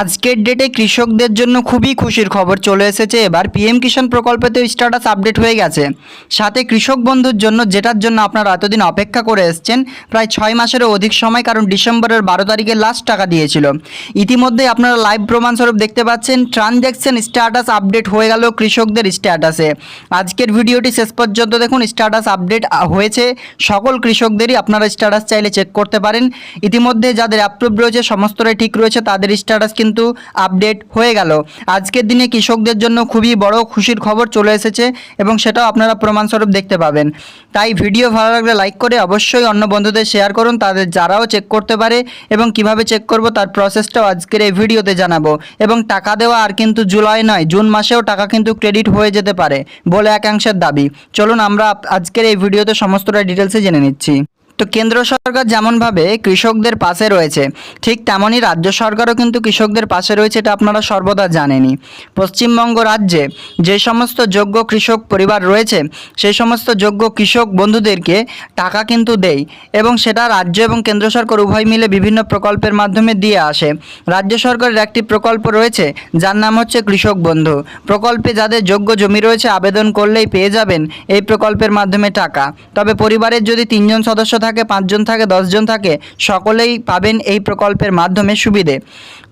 আজকের ডেটে কৃষকদের জন্য খুবই খুশির খবর চলে এসেছে। এবার পিএম কিষাণ প্রকল্পেতে স্ট্যাটাস আপডেট হয়ে গেছে। সাথে কৃষক বন্ধুর জন্য, যেটার জন্য আপনারা এতদিন অপেক্ষা করে এসছেন, প্রায় ছয় মাসেরও অধিক সময়, কারণ ডিসেম্বরের বারো তারিখে লাস্ট টাকা দিয়েছিল। ইতিমধ্যে আপনারা লাইভ প্রমাণস্বরূপ দেখতে পাচ্ছেন ট্রানজ্যাকশন স্ট্যাটাস আপডেট হয়ে গেল কৃষকদের স্ট্যাটাসে আজকের ভিডিওটি শেষ পর্যন্ত দেখুন স্ট্যাটাস আপডেট হয়েছে, সকল কৃষকদেরই আপনারা স্ট্যাটাস চাইলে চেক করতে পারেন। ইতিমধ্যে যাদের অ্যাপ্রুভ রয়েছে সমস্তটাই ঠিক রয়েছে, তাদের স্ট্যাটাস কিন্তু আপডেট হয়ে গেল। আজকের দিনে কৃষকদের জন্য খুবই বড় খুশির খবর চলে এসেছে এবং সেটাও আপনারা প্রমাণস্বরূপ দেখতে পাবেন। তাই ভিডিও ভালো লাগলে লাইক করে অবশ্যই অন্য বন্ধুদের শেয়ার করুন, তাদের যারাও চেক করতে পারে এবং কীভাবে চেক করব তার প্রসেসটাও আজকের এই ভিডিওতে জানাব। এবং টাকা দেওয়া আর কিন্তু জুলাই নয়, জুন মাসেও টাকা কিন্তু ক্রেডিট হয়ে যেতে পারে বলে একাংশের দাবি। চলুন আমরা আজকের এই ভিডিওতে সমস্তটা ডিটেলসে জেনে নিচ্ছি। তো কেন্দ্র সরকার যেমনভাবে কৃষকদের পাশে রয়েছে, ঠিক তেমনই রাজ্য সরকারও কিন্তু কৃষকদের পাশে রয়েছে এটা আপনারা সর্বদা জানেনই। পশ্চিমবঙ্গ রাজ্যে যে সমস্ত যোগ্য কৃষক পরিবার রয়েছে, সেই সমস্ত যোগ্য কৃষক বন্ধুদেরকে টাকা কিন্তু দেয় এবং সেটা রাজ্য এবং কেন্দ্র সরকার উভয় মিলে বিভিন্ন প্রকল্পের মাধ্যমে দিয়ে আসে। রাজ্য সরকারের একটি প্রকল্প রয়েছে, যার নাম হচ্ছে কৃষক বন্ধু। প্রকল্পে যাদের যোগ্য জমি রয়েছে, আবেদন করলেই পেয়ে যাবেন এই প্রকল্পের মাধ্যমে টাকা। তবে পরিবারের যদি তিনজন সদস্য থাকে, পাঁচজন থাকে, দশজন থাকে, সকলেই পাবেন এই প্রকল্পের মাধ্যমে সুবিধে।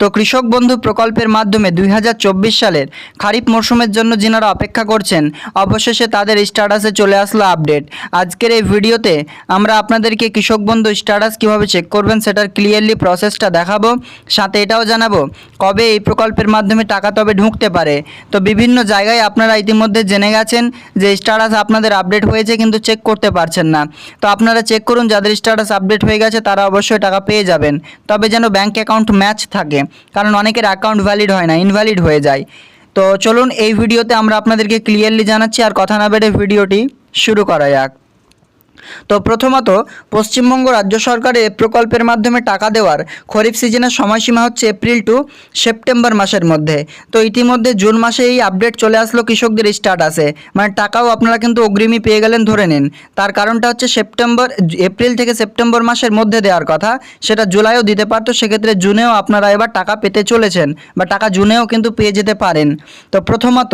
তো কৃষক বন্ধু প্রকল্পের মাধ্যমে দুই হাজার চব্বিশ সালের খারিফ মরশুমের জন্য যিনারা অপেক্ষা করছেন, অবশেষে তাদের স্ট্যাটাসে চলে আসলো আপডেট। আজকের এই ভিডিওতে আমরা আপনাদেরকে কৃষক বন্ধু স্ট্যাটাস কীভাবে চেক করবেন সেটার ক্লিয়ারলি প্রসেসটা দেখাবো, সাথে এটাও জানাব কবে এই প্রকল্পের মাধ্যমে টাকা তবে ঢুকতে পারে। তো বিভিন্ন জায়গায় আপনারা ইতিমধ্যে জেনে গেছেন যে স্ট্যাটাস আপনাদের আপডেট হয়েছে কিন্তু চেক করতে পারছেন না। তো আপনারা চেক করুন যাদের স্ট্যাটাস আপডেট হয়ে গেছে, তারা অবশ্যই টাকা পেয়ে যাবেন। তবে যেন ব্যাঙ্ক অ্যাকাউন্ট ম্যাচ থাকে, কারণ অনেকের অ্যাকাউন্ট ভ্যালিড হয় না ইনভ্যালিড হয়ে যায়। তো চলুন, এই ভিডিওতে আমরা আপনাদেরকে ক্লিয়ারলি জানাচ্ছি, আর কথা না বেড়ে ভিডিওটি শুরু করা যাক। তো প্রথমত, পশ্চিমবঙ্গ রাজ্য সরকারের প্রকল্পের মাধ্যমে টাকা দেওয়ার খরিফ সিজনের সময়সীমা হচ্ছে এপ্রিল টু সেপ্টেম্বর মাসের মধ্যে। তো ইতিমধ্যে জুন মাসে এই আপডেট চলে আসলো কৃষকদের স্টার্টাসে মানে টাকাও আপনারা কিন্তু অগ্রিমী পেয়ে গেলেন, ধরে নিন। তার কারণটা হচ্ছে সেপ্টেম্বর, এপ্রিল থেকে সেপ্টেম্বর মাসের মধ্যে দেওয়ার কথা। সেটা জুলাইও দিতে পারতো, সেক্ষেত্রে জুনেও আপনারা এবার টাকা পেতে চলেছেন বা টাকা জুনেও কিন্তু পেয়ে যেতে পারেন। তো প্রথমত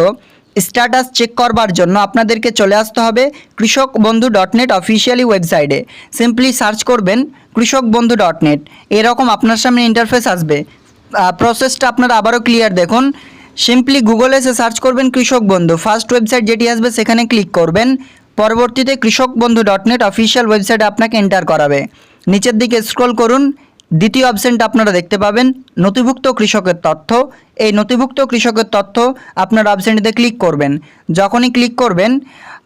স্ট্যাটাস চেক করবার জন্য আপনাদেরকে চলে আসতে হবে Krishak Bandhu dot net officially ওয়েবসাইটে সিম্পলি সার্চ করবেন কৃষক বন্ধু ডট নেট এরকম আপনার সামনে ইন্টারফেস আসবে। প্রসেসটা আপনারা আবারও ক্লিয়ার দেখুন। সিম্পলি গুগলে এসে সার্চ করবেন কৃষক বন্ধু ফার্স্ট ওয়েবসাইট যেটি আসবে, সেখানে ক্লিক করবেন। পরবর্তীতে কৃষক বন্ধু ডট নেট অফিসিয়াল ওয়েবসাইটে আপনাকে এন্টার করাবে। নিচের দিকে স্ক্রল করুন। দ্বিতীয় অপশনটা আপনারা দেখতে পাবেন, নথিভুক্ত কৃষকের তথ্য। এই নথিভুক্ত কৃষকের তথ্য আপনার অপশনটিতে ক্লিক করবেন। যখনই ক্লিক করবেন,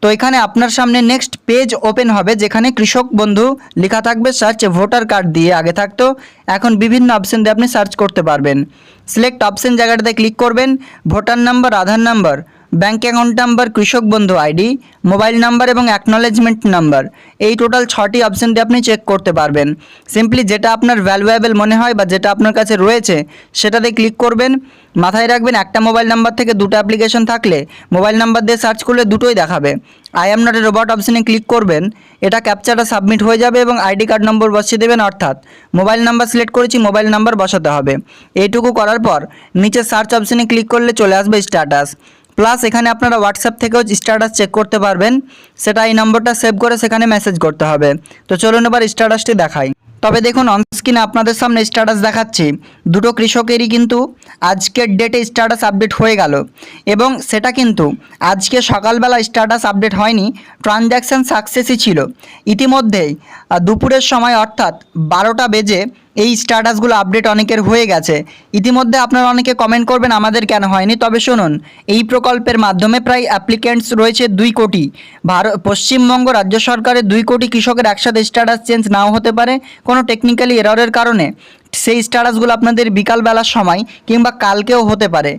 তো এখানে আপনার সামনে নেক্সট পেজ ওপেন হবে, যেখানে কৃষক বন্ধু লেখা থাকবে সার্চ ভোটার কার্ড দিয়ে আগে থাকতো। এখন বিভিন্ন অপশন দিয়ে আপনি সার্চ করতে পারবেন। সিলেক্ট অপশন জায়গাটাতে ক্লিক করবেন voter number Aadhaar number bank account number, Krishak Bandhu ID, mobile number এবং অ্যাকনলেজমেন্ট নাম্বার। এই টোটাল ছটি অপশন দিয়ে আপনি চেক করতে পারবেন। সিম্পলি যেটা আপনার ভ্যালুয়েবল মনে হয় বা যেটা আপনার কাছে রয়েছে, সেটাতে ক্লিক করবেন। মাথায় রাখবেন, একটা মোবাইল নাম্বার থেকে দুটো অ্যাপ্লিকেশন থাকলে মোবাইল নাম্বার দিয়ে সার্চ করলে দুটোই দেখাবে। I am not a robot অপশানে ক্লিক করবেন। এটা ক্যাপচারটা সাবমিট হয়ে যাবে এবং আইডি কার্ড নম্বর বসিয়ে দেবেন, অর্থাৎ মোবাইল নাম্বার সিলেক্ট করেছি, মোবাইল নাম্বার বসাতে হবে। এইটুকু করার পর নিচে সার্চ অপশানে ক্লিক করলে চলে আসবে স্ট্যাটাস প্লাস এখানে আপনারা হোয়াটসঅ্যাপ থেকেও স্ট্যাটাস চেক করতে পারবেন, সেটা এই নম্বরটা সেভ করে সেখানে মেসেজ করতে হবে। তো চলুন এবার স্ট্যাটাসটি দেখাই। তবে দেখুন অনস্ক্রিনে আপনাদের সামনে স্ট্যাটাস দেখাচ্ছি। দুটো কৃষকেরই কিন্তু আজকের ডেটে স্ট্যাটাস আপডেট হয়ে গেল। এবং সেটা কিন্তু আজকে সকালবেলা স্ট্যাটাস আপডেট হয়নি ট্রানজ্যাকশান সাকসেসই ছিল। ইতিমধ্যেই দুপুরের সময় অর্থাৎ বারোটা বেজে এই স্ট্যাটাসগুলো আপডেট অনেকের হয়ে গেছে। ইতিমধ্যে আপনারা অনেকে কমেন্ট করবেন, আমাদের কেন হয়নি? তবে শুনুন, এই প্রকল্পের মাধ্যমে প্রায় অ্যাপ্লিক্যান্টস রয়েছে দুই কোটি। ভারত পশ্চিমবঙ্গ রাজ্য সরকারের দুই কোটি কৃষকের একসাথে স্ট্যাটাস চেঞ্জ নাও হতে পারে, কোনো টেকনিক্যালি এররের কারণে। সেই স্ট্যাটাসগুলো আপনাদের বিকালবেলার সময় কিংবা কালকেও হতে পারে।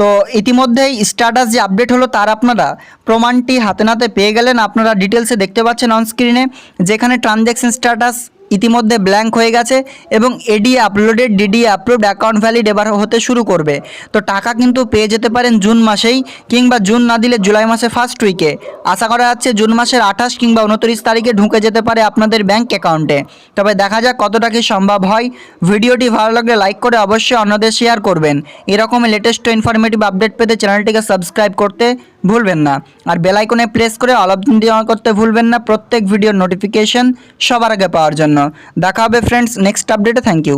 তো ইতিমধ্যেই স্ট্যাটাস যে আপডেট হলো তার আপনারা প্রমাণটি হাতে নাতে পেয়ে গেলেন। আপনারা ডিটেলসে দেখতে পাচ্ছেন অন স্ক্রিনে যেখানে ট্রানজ্যাকশন স্ট্যাটাস ইতিমধ্যে ব্ল্যাঙ্ক হয়ে গেছে এবং AD uploaded DD upload account valid এবার হতে শুরু করবে। তো টাকা কিন্তু পেয়ে যেতে পারেন জুন মাসেই কিংবা জুন না দিলে জুলাই মাসে ফার্স্ট উইকে আশা করা যাচ্ছে জুন মাসের আঠাশ কিংবা উনত্রিশ তারিখে ঢুকে যেতে পারে আপনাদের ব্যাঙ্ক অ্যাকাউন্টে তবে দেখা যাক কতটা কি সম্ভব হয়। ভিডিওটি ভালো লাগলে লাইক করে অবশ্যই অন্যদের শেয়ার করবেন। এরকম লেটেস্ট ইনফরমেটিভ আপডেট পেতে চ্যানেলটিকে সাবস্ক্রাইব করতে ভুলবেন না। আর বেল আইকনে প্রেস করে অল অফ অন করতে ভুলবেন না প্রত্যেক ভিডিওর নোটিফিকেশন সবার আগে পাওয়ার জন্য। দেখা হবে ফ্রেন্ডস নেক্সট আপডেটে থ্যাংক ইউ